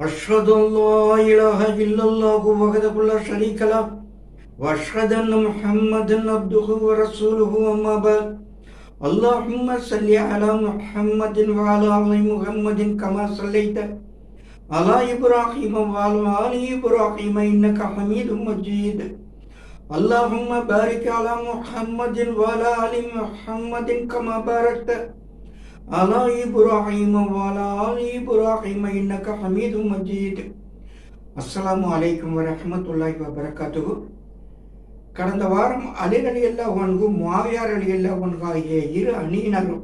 واشهد الله اله الا الله وحده لا شريك له واشهد ان محمدا عبده ورسوله اما بعد اللهم صل على محمد وعلى ال محمد كما صليت على ابراهيم وعلى ال ابراهيم انك حميد مجيد اللهم بارك على محمد وعلى ال محمد كما باركت على إبراهيم وعلى آل إبراهيم إنك حميد مجيد அஸ்ஸலாமு அலைக்கும் வரஹமத்துல்லாஹி வபரகாத்துஹு கடந்த வாரம் அலிர் அலி அல்லா ஒன்கும் மாவியார் அலி அல்லா ஒன்கு ஆகிய இரு அணியினரும்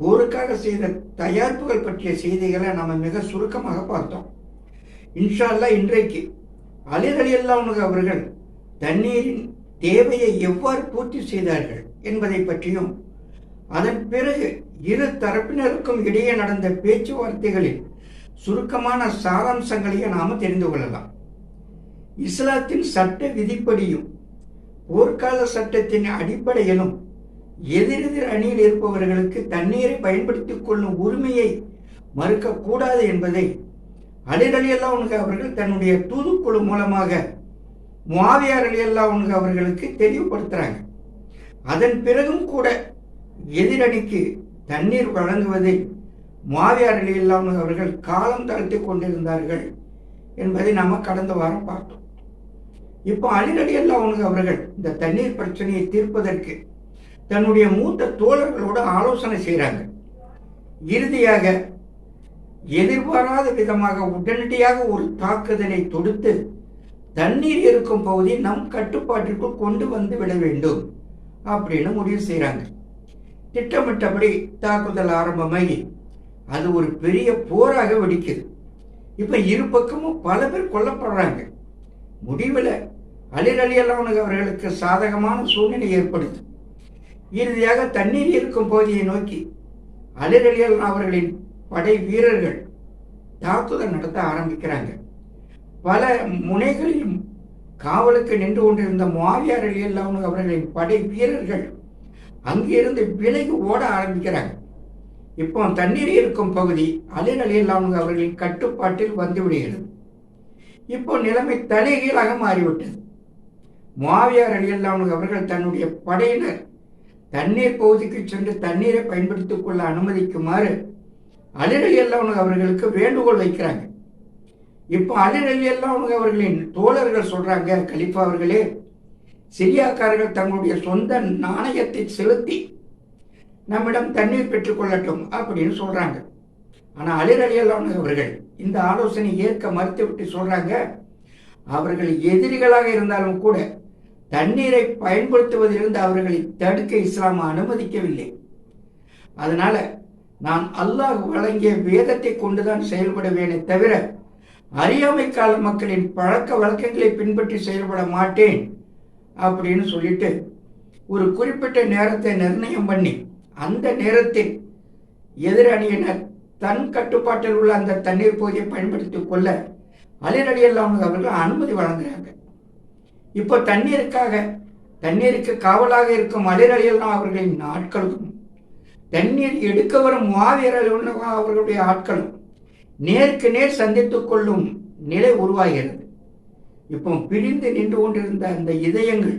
போருக்காக செய்த தயாரிப்புகள் பற்றிய செய்திகளை நம்ம மிக சுருக்கமாக பார்த்தோம் இன்ஷா அல்லாஹ் இன்றைக்கு அலிர் அலி அல்லா அவர்கள் தண்ணீரின் தேவையை எவ்வாறு பூர்த்தி செய்தார்கள் என்பதை பற்றியும் அதன் பிறகு இரு தரப்பினருக்கும் இடையே நடந்த பேச்சுவார்த்தைகளில் சுருக்கமான சாராம்சங்களையும் நாம் தெரிந்து கொள்ளலாம். இஸ்லாத்தின் சட்ட விதிப்படியும் போர்க்கால சட்டத்தின் அடிப்படையிலும் எதிரெதிர் அணியில் இருப்பவர்களுக்கு தண்ணீரை பயன்படுத்திக் கொள்ளும் உரிமையை மறுக்கக்கூடாது என்பதை அலிரலி உனக்கு அவர்கள் தன்னுடைய தூதுக்குழு மூலமாக முவாவியார் அலியல்லா உனக்கு அவர்களுக்கு தெளிவுபடுத்துறாங்க. அதன் பிறகும் கூட எதிரணிக்கு தண்ணீர் வழங்குவதை மாவியார் இல்லாமல் அவர்கள் காலம் தாழ்த்தி கொண்டிருந்தார்கள் என்பதை நாம கடந்த வாரம் பார்த்தோம். இப்போ அலிரடி அல்லாவுக்கு அவர்கள் இந்த தண்ணீர் பிரச்சனையை தீர்ப்பதற்கு தன்னுடைய மூத்த தோழர்களோடு ஆலோசனை செய்கிறாங்க இறுதியாக எதிர்பாராத விதமாக உடனடியாக ஒரு தாக்குதலை தொடுத்து தண்ணீர் இருக்கும் பகுதி நம் கட்டுப்பாட்டிற்குள் கொண்டு வந்து விட வேண்டும் அப்படின்னு முடிவு செய்கிறாங்க திட்டமிட்டபடி தாக்குதல் ஆரம்பமாகி அது ஒரு பெரிய போராக வெடிக்குது. இப்ப இரு பக்கமும் பல பேர் கொல்லப்படுறாங்க. முடிவில் அலிர் அலி அவர்களுக்கு சாதகமான சூழ்நிலை ஏற்படுது. இறுதியாக தண்ணீர் இருக்கும் பகுதியை நோக்கி அலிர் அலி அல்லா அவர்களின் படை வீரர்கள் தாக்குதல் நடத்த ஆரம்பிக்கிறாங்க. பல முனைகளிலும் காவலுக்கு நின்று கொண்டிருந்த மாவியார் அலி அல்லாவுக்கு அவர்களின் படை வீரர்கள் அங்கிருந்து விலகி ஓட ஆரம்பிக்கிறாங்க. இப்போ தண்ணீர் இருக்கும் பகுதி அலிர் இல்லாமல் அவர்களின் கட்டுப்பாட்டில் வந்துவிடுகிறது இப்போ நிலைமை தலைகீழாக மாறிவிட்டது. மாவியார் அலி அவர்கள் தன்னுடைய படையினர் தண்ணீர் பகுதிக்கு சென்று தண்ணீரை பயன்படுத்திக் கொள்ள அனுமதிக்குமாறு அலிர் அவர்களுக்கு வேண்டுகோள் வைக்கிறாங்க. இப்போ அலிர் அவர்களின் தோழர்கள் சொல்றாங்க கலிஃபா அவர்களே சிரியாக்காரர்கள் தங்களுடைய சொந்த நாணயத்தை செலுத்தி நம்மிடம் தண்ணீர் பெற்றுக்கொள்ளட்டும் அப்படின்னு சொல்றாங்க. ஆனா அலிரலியலான அவர்கள் இந்த ஆலோசனை ஏற்க மறுத்துவிட்டு சொல்றாங்க அவர்கள் எதிரிகளாக இருந்தாலும் கூட தண்ணீரை பயன்படுத்துவதிலிருந்து அவர்களை தடுக்க இஸ்லாம் அனுமதிக்கவில்லை. அதனால நான் அல்லாஹ் வழங்கிய வேதத்தை கொண்டுதான் செயல்படுவேனே தவிர அறியாமை கால மக்களின் பழக்க வழக்கங்களை பின்பற்றி செயல்பட மாட்டேன். அப்படின்னு சொல்லிட்டு ஒரு குறிப்பிட்ட நேரத்தை நிர்ணயம் பண்ணி அந்த நேரத்தில் எதிரணியினர் தன் கட்டுப்பாட்டில் உள்ள அந்த தண்ணீர் பகுதியை பயன்படுத்திக் கொள்ள அலிரடி அல்லாமல் அவர்கள் அனுமதி வழங்குறாங்க. இப்போ தண்ணீருக்காக தண்ணீருக்கு காவலாக இருக்கும் அலிரடி அல்லாம் அவர்களின் ஆட்களும் தண்ணீர் எடுக்க வரும் மாவீர அவர்களுடைய ஆட்களும் நேருக்கு நேர் சந்தித்துக் கொள்ளும் நிலை உருவாகிறது. இப்போ பிரிந்து நின்று கொண்டிருந்த அந்த இதயங்கள்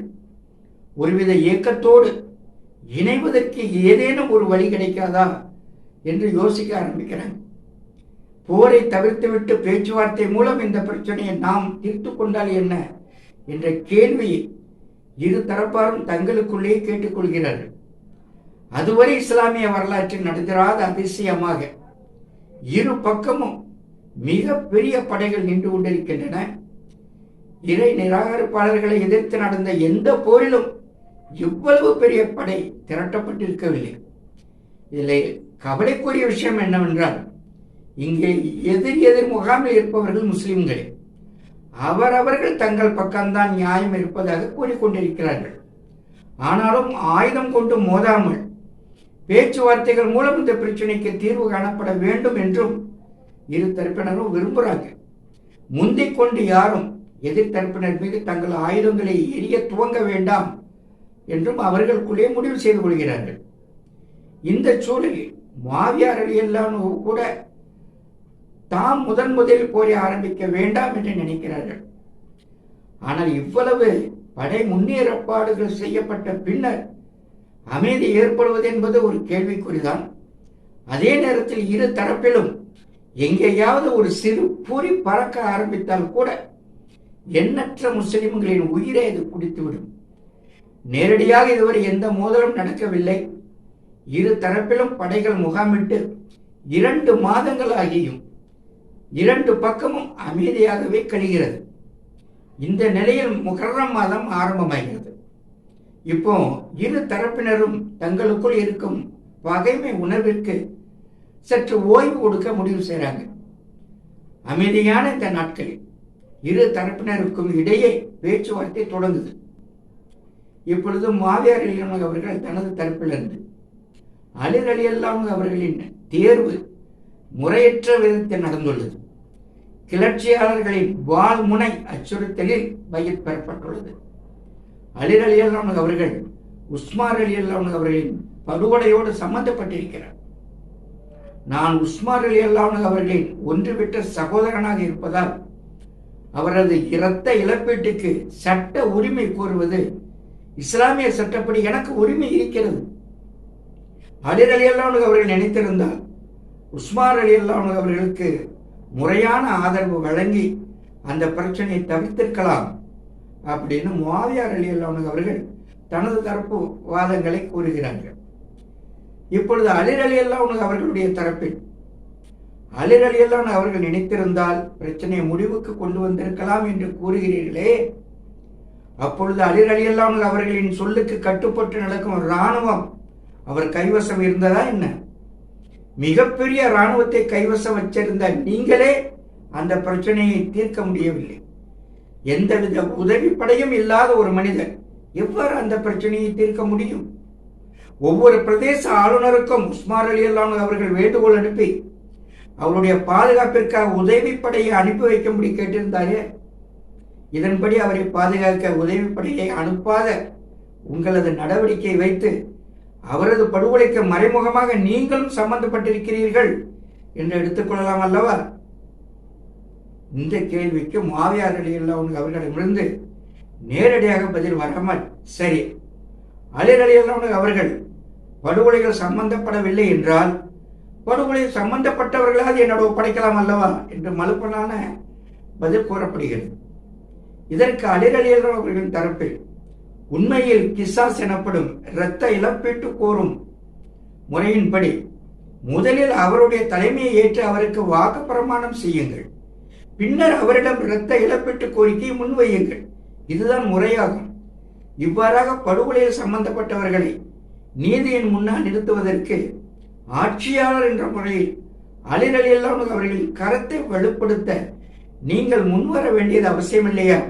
ஒருவித இயக்கத்தோடு இணைவதற்கு ஏதேனும் ஒரு வழி கிடைக்காதா என்று யோசிக்க ஆரம்பிக்கிறாங்க. போரை தவிர்த்துவிட்டு பேச்சுவார்த்தை மூலம் இந்த பிரச்சனையை நாம் தீர்த்து கொண்டால் என்ன என்ற கேள்வியை இரு தரப்பாரும் தங்களுக்குள்ளேயே கேட்டுக்கொள்கிறார்கள் அதுவரை இஸ்லாமிய வரலாற்றில் நடந்திராத அதிசயமாக இரு பக்கமும் மிக பெரிய படைகள் நின்று கொண்டிருக்கின்றன. இறை நிராகரிப்பாளர்களை எதிர்த்து நடந்த எந்த போரிலும் இவ்வளவு பெரிய படை திரட்டப்பட்டிருக்கவில்லை. இதில் கவலைக்குரிய விஷயம் என்னவென்றால் இங்கே எதிர் எதிர் முகாமில் இருப்பவர்கள் முஸ்லிம்களே அவரவர்கள் தங்கள் பக்கம்தான் நியாயம் இருப்பதாக கூறிக்கொண்டிருக்கிறார்கள். ஆனாலும் ஆயுதம் கொண்டு மோதாமல் பேச்சுவார்த்தைகள் மூலம் இந்த பிரச்சனைக்கு தீர்வு காணப்பட வேண்டும் என்றும் இரு தரப்பினரும் விரும்புகிறாங்க முந்திக் கொண்டு யாரும் எதிர்த்தரப்பினர் மீது தங்கள் ஆயுதங்களை எரிய துவங்க வேண்டாம் என்றும் அவர்களுக்குள்ளே முடிவு செய்து கொள்கிறார்கள். இந்த சூழலில் மாவியார் அலி கூட தாம் முதன் முதலில் போரை ஆரம்பிக்க வேண்டாம் என்று நினைக்கிறார்கள். ஆனால் இவ்வளவு படை முன்னேற்பாடுகள் செய்யப்பட்ட பின்னர் அமைதி ஏற்படுவது என்பது ஒரு கேள்விக்குறிதான். அதே நேரத்தில் இரு தரப்பிலும் எங்கேயாவது ஒரு சிறு பூரி பறக்க ஆரம்பித்தால் கூட எண்ணற்ற முஸ்லிம்களின் உயிரை அது குடித்துவிடும். நேரடியாக இதுவரை எந்த மோதலும் நடக்கவில்லை. இரு தரப்பிலும் படைகள் முகாமிட்டு இரண்டு மாதங்கள் ஆகியும் இரண்டு பக்கமும் அமைதியாகவே கழிகிறது. இந்த நிலையில் முகர்ரம் மாதம் ஆரம்பமாகிறது. இப்போ இரு தரப்பினரும் தங்களுக்குள் இருக்கும் பகைமை உணர்விற்கு சற்று ஓய்வு கொடுக்க முடிவு செய்கிறாங்க அமைதியான இந்த நாட்களில் இரு தரப்பினருக்கும் இடையே பேச்சுவார்த்தை தொடங்குது. இப்பொழுது மாவியார் இளைஞர் அவர்கள் தனது தரப்பிலிருந்து அலிர் அவர்களின் தேர்வு முறையற்ற விதத்தில் நடந்துள்ளது. கிளர்ச்சியாளர்களின் வாழ்முனை அச்சுறுத்தலில் பயிர் பெறப்பட்டுள்ளது. அலிர் அவர்கள் உஸ்மார் அலி அவர்களின் படுகொலையோடு சம்பந்தப்பட்டிருக்கிறார். நான் உஸ்மார் அலி அவர்களின் ஒன்றுவிட்ட சகோதரனாக இருப்பதால் அவரது இரத்த இழப்பீட்டுக்கு சட்ட உரிமை கோருவது இஸ்லாமிய சட்டப்படி எனக்கு உரிமை இருக்கிறது. அலிர் அலி அல்லாவுக்கு அவர்கள் நினைத்திருந்தால் உஸ்மார் அலி அல்லாவுக்கு அவர்களுக்கு முறையான ஆதரவு வழங்கி அந்த பிரச்சனையை தவிர்த்திருக்கலாம் அப்படின்னு மாவியார் அலி அல்லாவுக்கு அவர்கள் தனது தரப்பு வாதங்களை கூறுகிறார்கள். இப்பொழுது அலிர் அலி அல்லாவுக்கு அவர்களுடைய தரப்பில் அலிரலியெல்லாம் அவர்கள் நினைத்திருந்தால் பிரச்சனையை முடிவுக்கு கொண்டு வந்திருக்கலாம் என்று கூறுகிறீர்களே. அப்பொழுது அலிரலியெல்லாம் அவர்களின் சொல்லுக்கு கட்டுப்பட்டு நடக்கும் இராணுவம் அவர் கைவசம் இருந்ததா என்ன? மிகப்பெரிய இராணுவத்தை கைவசம் வச்சிருந்த நீங்களே அந்த பிரச்சனையை தீர்க்க முடியவில்லை. எந்தவித உதவிப்படையும் இல்லாத ஒரு மனிதர் எவ்வாறு அந்த பிரச்சனையை தீர்க்க முடியும்? ஒவ்வொரு பிரதேச ஆளுநருக்கும் உஸ்மார் அலி அல்லாமல் அவர்கள் வேண்டுகோள் அனுப்பி அவருடைய பாதுகாப்பிற்காக உதவிப்படையை அனுப்பி வைக்கும்படி கேட்டிருந்தாரே. இதன்படி அவரை பாதுகாக்க உதவிப்படையை அனுப்பாத உங்களது நடவடிக்கை வைத்து அவரது படுகொலைக்கு மறைமுகமாக நீங்களும் சம்பந்தப்பட்டிருக்கிறீர்கள் என்று எடுத்துக்கொள்ளலாம் அல்லவா? இந்த கேள்விக்கு மாவியார் அலியல்லாவுக்கு அவர்களிடமிருந்து நேரடியாக பதில் வராமல் சரி அலிர் அலியல்லாவுக்கு அவர்கள் படுகொலைகள் சம்பந்தப்படவில்லை என்றால் படுகொலை சம்பந்தப்பட்டவர்களாவது என்னோட ஒப்படைக்கலாம் அல்லவா? என்று மலுப்பனான பதில் கூறப்படுகிறது. இதற்கு அலிர் அவர்களின் தரப்பில் உண்மையில் கிசாஸ் எனப்படும் இரத்த இழப்பீட்டு கோரும் முறையின்படி முதலில் அவருடைய தலைமையை ஏற்று அவருக்கு வாக்கு பிரமாணம் செய்யுங்கள். பின்னர் அவரிடம் இரத்த இழப்பீட்டு கோரிக்கையை முன்வையுங்கள். இதுதான் முறையாகும். இவ்வாறாக படுகொலையில் சம்பந்தப்பட்டவர்களை நீதியின் முன்னால் நிறுத்துவதற்கு ஆட்சியாளர் என்ற முறையில் அலிர் அவர்களின் கரத்தை வலுப்படுத்த நீங்கள் முன்வர வேண்டியது அவசியம் இல்லையா?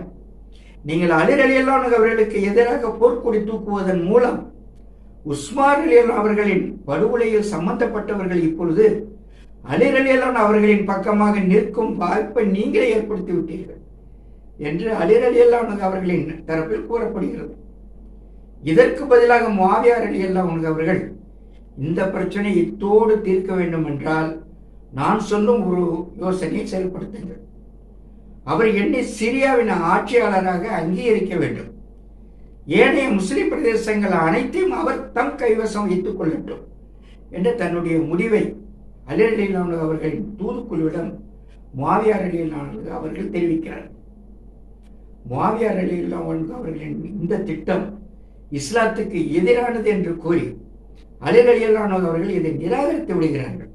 நீங்கள் அலிர் அவர்களுக்கு எதிராக போர்க்கொடி தூக்குவதன் மூலம் உஸ்மான் அலி அவர்களின் படுகொலையில் சம்பந்தப்பட்டவர்கள் இப்பொழுது அலிர் அவர்களின் பக்கமாக நிற்கும் வாய்ப்பை நீங்களே ஏற்படுத்தி விட்டீர்கள் என்று அலிர் அவர்களின் தரப்பில் கூறப்படுகிறது. இதற்கு பதிலாக மாவியார் அலி அவர்கள் இந்த பிரச்சனை இத்தோடு தீர்க்க வேண்டும் என்றால் நான் சொல்லும் ஒரு யோசனையை செயல்படுத்துங்கள். அவர் என்னை சிரியாவின் ஆட்சியாளராக அங்கீகரிக்க வேண்டும். ஏனைய முஸ்லிம் பிரதேசங்கள் அனைத்தையும் அவர் தம் கைவசம் வைத்துக் கொள்ளட்டும் என்று தன்னுடைய முடிவை அலிரலிலான அவர்களின் தூதுக்குழுவிடம் மாவியார் அலிலான அவர்கள் தெரிவிக்கிறார். மாவியார் அலிலான் அவர்களின் இந்த திட்டம் இஸ்லாத்துக்கு எதிரானது என்று கூறி அலிர் அலியல்லான் அவர்கள் இதை நிராகரித்து விடுகிறார்கள்.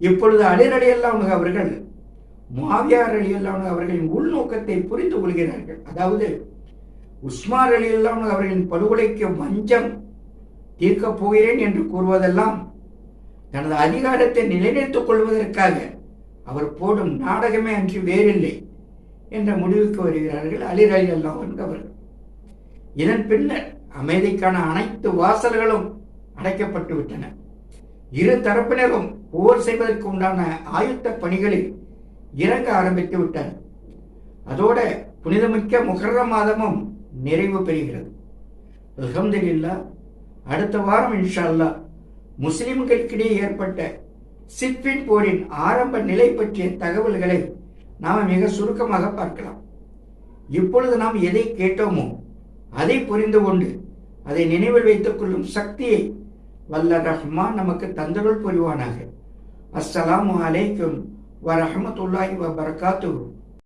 இப்பொழுது அலிர் அலியல்லான் அவர்கள் மாவியார் அலியல்லான் அவர்களின் உள்நோக்கத்தை புரிந்து கொள்கிறார்கள். அதாவது உஸ்மார் அலியல்லான் அவர்களின் படுகொலைக்கு மஞ்சம் தீர்க்கப் போகிறேன் என்று கூறுவதெல்லாம் தனது அதிகாரத்தை நிலைநிறுத்திக் கொள்வதற்காக அவர் போடும் நாடகமே அன்றி வேறில்லை என்ற முடிவுக்கு வருகிறார்கள் அலிர் அலி அல்லாஹ் அவர்கள். இதன் பின்னர் அமைதிக்கான அனைத்து வாசல்களும் அடைக்கப்பட்டு விட்டன. இரு தரப்பினரும் போர் செய்வதற்கு உண்டான ஆயுத்த பணிகளில் இறங்க ஆரம்பித்து விட்டனர். அதோட புனிதமிக்க முகர்ர மாதமும் நிறைவு பெறுகிறது. அலமதுல்லா அடுத்த வாரம் இன்ஷா அல்லாஹ் முஸ்லிம்களுக்கிடையே ஏற்பட்ட சிப்பின் போரின் ஆரம்ப நிலை பற்றிய தகவல்களை நாம் மிக சுருக்கமாக பார்க்கலாம். இப்பொழுது நாம் எதை கேட்டோமோ அதை புரிந்து கொண்டு அதை நினைவில் வைத்துக் கொள்ளும் சக்தியை வல்ல ரஹ்மா நமக்கு தந்தருள் புரிவானாக. அஸ்ஸலாமு அலைக்கும் வரஹமத்துல்லாஹி வபரகாத்துஹு